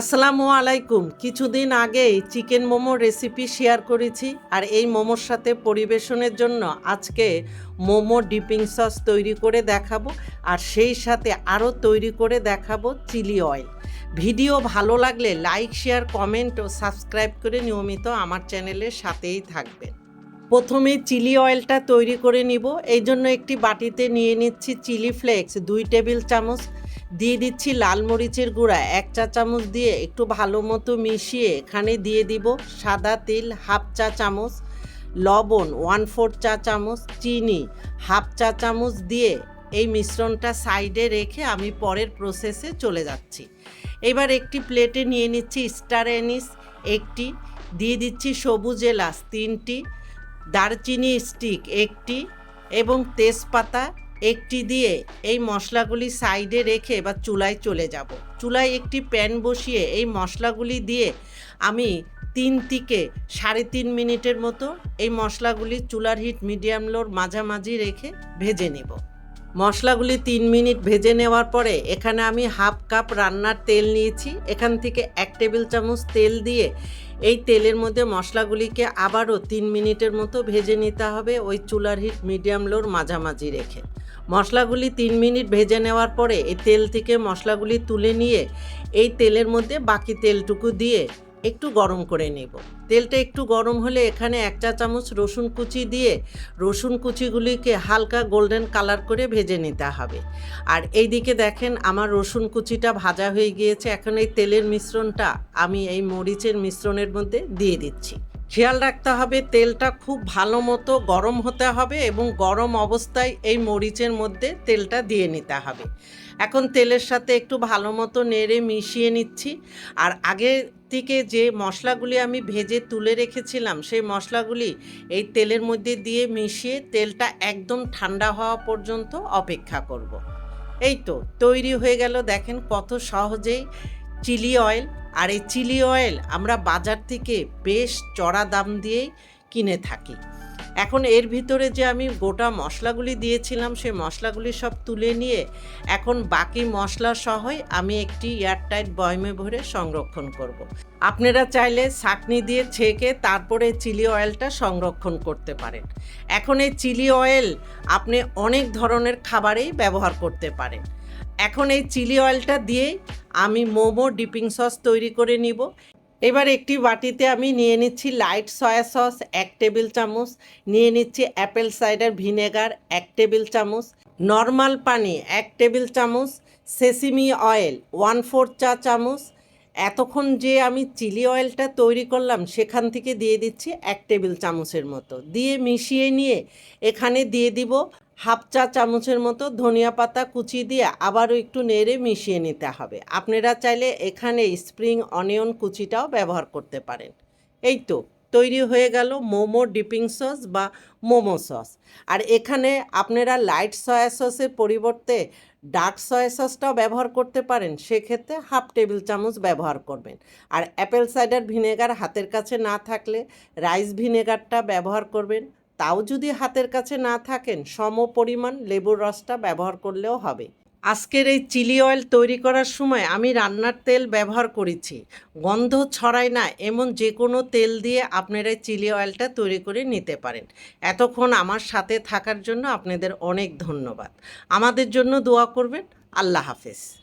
আসসালামু আলাইকুম। কিছুদিন আগে চিকেন মোমো রেসিপি শেয়ার করেছি আর এই মোমোর সাথে পরিবেশনের জন্য আজকে মোমো ডিপিং সস তৈরি করে দেখাবো আর সেই সাথে আরও তৈরি করে দেখাবো চিলি অয়েল। ভিডিও ভালো লাগলে লাইক, শেয়ার, কমেন্ট ও সাবস্ক্রাইব করে নিয়মিত আমার চ্যানেলের সাথেই থাকবেন। প্রথমে চিলি অয়েলটা তৈরি করে নিব। এই জন্য একটি বাটিতে নিয়ে নিচ্ছি চিলি ফ্লেক্স, দুই টেবিল চামচ। দিয়ে দিচ্ছি লাল মরিচের গুঁড়া, এক চা চামচ দিয়ে একটু ভালো মতো মিশিয়ে এখানে দিয়ে দিব সাদা তিল, হাফ চা চামচ। লবণ, ওয়ান ফোর চা চামচ চিনি, হাফ চা চামচ দিয়ে এই মিশ্রণটা সাইডে রেখে আমি পরের প্রসেসে চলে যাচ্ছি। এবার একটি প্লেটে নিয়ে নিচ্ছি স্টার অ্যানিস একটি। দিয়ে দিচ্ছি সবুজ এলাচ তিনটি। দারচিনি স্টিক একটি এবং তেজপাতা একটি দিয়ে এই মশলাগুলি সাইডে রেখে বা চুলায় চলে যাব। চুলায় একটি প্যান বসিয়ে এই মশলাগুলি দিয়ে আমি তিন থেকে সাড়ে তিন মিনিটের মতো এই মশলাগুলি চুলার হিট মিডিয়াম লোর মাঝামাঝি রেখে ভেজে নেব। মশলাগুলি তিন মিনিট ভেজে নেওয়ার পরে এখানে আমি হাফ কাপ রান্নার তেল নিয়েছি। এখান থেকে এক টেবিল চামচ তেল দিয়ে এই তেলের মধ্যে মশলাগুলিকে আবারও তিন মিনিটের মতো ভেজে নিতে হবে ওই চুলার হিট মিডিয়াম লোর মাঝামাঝি রেখে। মশলাগুলি তিন মিনিট ভেজে নেওয়ার পরে এই তেল থেকে মশলাগুলি তুলে নিয়ে এই তেলের মধ্যে বাকি তেলটুকু দিয়ে একটু গরম করে নেব। তেলটা একটু গরম হলে এখানে এক চা চামচ রসুন কুচি দিয়ে রসুন কুচিগুলিকে হালকা গোল্ডেন কালার করে ভেজে নিতে হবে। আর এই দিকে দেখেন আমার রসুন কুচিটা ভাজা হয়ে গিয়েছে। এখন এই তেলের মিশ্রণটা আমি এই মরিচের মিশ্রণের মধ্যে দিয়ে দিচ্ছি। খেয়াল রাখতে হবে, তেলটা খুব ভালো মতো গরম হতে হবে এবং গরম অবস্থায় এই মরিচের মধ্যে তেলটা দিয়ে নিতে হবে। এখন তেলের সাথে একটু ভালো মতো নেড়ে মিশিয়ে নিচ্ছি। আর আগে থেকে যে মশলাগুলি আমি ভেজে তুলে রেখেছিলাম, সেই মশলাগুলি এই তেলের মধ্যে দিয়ে মিশিয়ে তেলটা একদম ঠান্ডা হওয়া পর্যন্ত অপেক্ষা করব। এই তো, তৈরি হয়ে গেল। দেখেন কত সহজেই চিলি অয়েল আর এই চিলি অয়েল আমরা বাজার থেকে বেশ চড়া দাম দিয়েই কিনে থাকি। এখন এর ভিতরে যে আমি গোটা মশলাগুলি দিয়েছিলাম, সেই মশলাগুলি সব তুলে নিয়ে এখন বাকি মশলা সহই আমি একটি এয়ারটাইট বয়মে ভরে সংরক্ষণ করব। আপনারা চাইলে ছাকনি দিয়ে ছেঁকে তারপরে চিলি অয়েলটা সংরক্ষণ করতে পারেন। এখন এই চিলি অয়েল আপনি অনেক ধরনের খাবারেই ব্যবহার করতে পারেন। এখন এই চিলি অয়েলটা দিয়েই আমি মোমো ডিপিং সস তৈরি করে নিব। এবার একটি বাটিতে আমি নিয়ে নিচ্ছি লাইট সয়া সস, এক টেবিল চামচ। নিয়ে নিচ্ছি অ্যাপেল সাইডার ভিনেগার, এক টেবিল চামচ। নর্মাল পানি, এক টেবিল চামচ। সেসিমি অয়েল, ওয়ান ফোর চা চামচ। এতক্ষণ যে আমি চিলি অয়েলটা তৈরি করলাম, সেখান থেকে দিয়ে দিচ্ছি এক টেবিল চামচের মতো। দিয়ে মিশিয়ে নিয়ে এখানে দিয়ে দিব হাফ চা চামচের মতো ধনিয়া পাতা কুচি দিয়ে আবারও একটু নেড়ে মিশিয়ে নিতে হবে। আপনারা চাইলে এখানে স্প্রিং অনিয়ন কুচিটাও ব্যবহার করতে পারেন। এই তো, তৈরি হয়ে গেল মোমো ডিপিং সস বা মোমো সস। আর এখানে আপনারা লাইট সয়া সসের পরিবর্তে ডার্ক সয়া সসটাও ব্যবহার করতে পারেন, সেক্ষেত্রে হাফ টেবিল চামচ ব্যবহার করবেন। আর অ্যাপেল সাইডার ভিনেগার হাতের কাছে না থাকলে রাইস ভিনেগারটা ব্যবহার করবেন। তাও যদি হাতের কাছে না থাকেন, সম পরিমাণ লেবুর রসটা ব্যবহার করলেও হবে। আজকের এই চিলি অয়েল তৈরি করার সময় আমি রান্নার তেল ব্যবহার করেছি। গন্ধ ছড়ায় না, এমন যে কোনো তেল দিয়ে আপনারা এই চিলি অয়েলটা তৈরি করে নিতে পারেন। এতক্ষণ আমার সাথে থাকার জন্য আপনাদের অনেক ধন্যবাদ। আমাদের জন্য দোয়া করবেন। আল্লাহ হাফেজ।